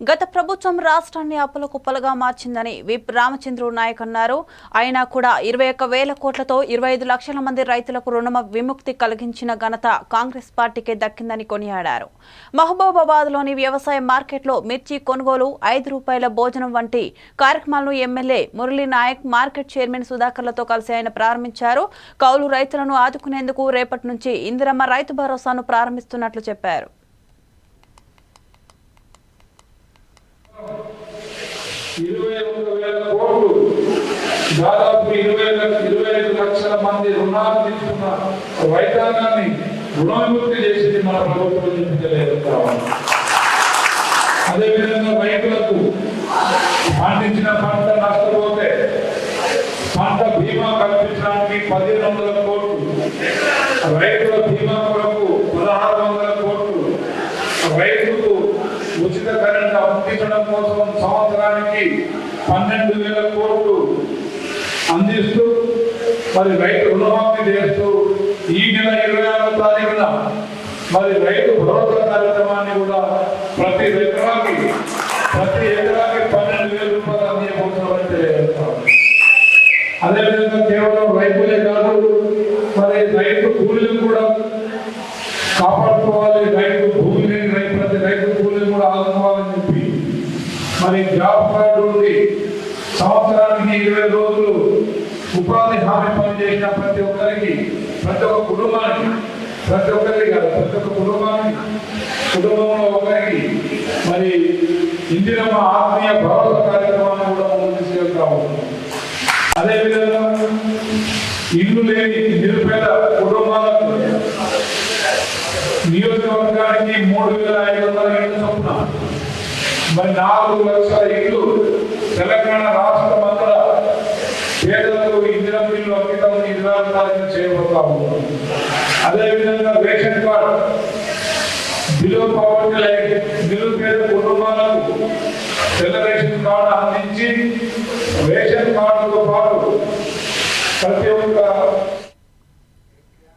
గత ప్రభుత్వం రాష్ట్రాన్ని అప్పుల కుప్పలుగా మార్చిందని విప్ రామచంద్రు నాయక్ అన్నారు. అయినా కూడా ఇరవై ఒక్క వేల కోట్లతో ఇరవై ఐదు లక్షల మంది రైతులకు రుణ విముక్తి కలిగించిన ఘనత కాంగ్రెస్ పార్టీకే దక్కిందని కొనియాడారు. మహబూబాబాద్లోని వ్యవసాయ మార్కెట్లో మిర్చి కొనుగోలు ఐదు రూపాయల భోజనం వంటి కార్యక్రమాలను MLA Murali Nayak market chairman సుధాకర్లతో కలిసి ఆయన ప్రారంభించారు. కౌలు రైతులను ఆదుకునేందుకు రేపటి నుంచి ఇందిరమ్మ రైతు భరోసాను ప్రారంభిస్తున్నట్లు చెప్పారు. ఇరవై ఒక్క వేల కోట్లు. దాదాపు ఇరవై ఇరవై ఐదు లక్షల మంది రుణాలు తీసుకున్న రైతాంగాన్ని రుణవిముక్తి చేసింది మన ప్రభుత్వం చెప్పి అదేవిధంగా రైతులకు పండించిన పంట నష్టపోతే పంట బీమా కల్పించడానికి పదిహేను వందల కోట్లు రైతులకు బీమా కొరకు పదహారు వందల కోట్లు రైతుకు ఉచిత కరెంట్ అందించడం కోసం సంవత్సరానికి పన్నెండు వేల కోట్లు అందిస్తూ మరి రైతు రుణమాఫీ చేస్తూ ఈ నెల ఇరవై ఆరో తారీఖున మరి రైతు భరోసా కార్యక్రమాన్ని కూడా ప్రతి ఎకరాకి ప్రతి ఎకరాకి పన్నెండు వేల రూపాయలు అందించబోతున్నామని తెలియజేస్తాం అదేవిధంగా కేవలం రైతులే కాదు మరి రైతు కూలీలు కూడా కాపాడుకోవాలి రైతు భూమి లేని రైతు ప్రతి రైతు కూలీలు కూడా ఆదుకోవాలని చెప్పి మరి జాబ్ కార్డు నుండి సంవత్సరానికి ఇరవై రోజులు ఉపాధి హామీ పని చేసిన ప్రతి ఒక్కరికి ప్రతి ఒక్క కుటుంబానికి ప్రతి ఒక్కరికి కాదు ప్రతి ఒక్క కుటుంబానికి కుటుంబంలో ఒకరికి మరి ఇందిరమ్మ ఆత్మీయ భరోసా కార్యక్రమాన్ని కూడా ముందుకు తీసుకెళ్తాము అదేవిధంగా ఇల్లు లేని నిరుపేద కుటుంబాలకు నియోజకవర్గానికి మూడు వేల ఐదు వందల ఇళ్ళు చొప్పున. మరి నాలుగు లక్షల ఇళ్ళు తెలంగాణ రాష్ట్రం మంత్ర పేదలకు ఇందిరా బిల్లు అంకితం నిరాధారణ చేయబడతాము అదేవిధంగా రేషన్ కార్డు బిలో పవర్టీ బిల్లు పేద కుటుంబాలకు తెల్ల రేషన్ కార్డు అందించి రేషన్ కార్డుతో పాటు ప్రతి ఒక్క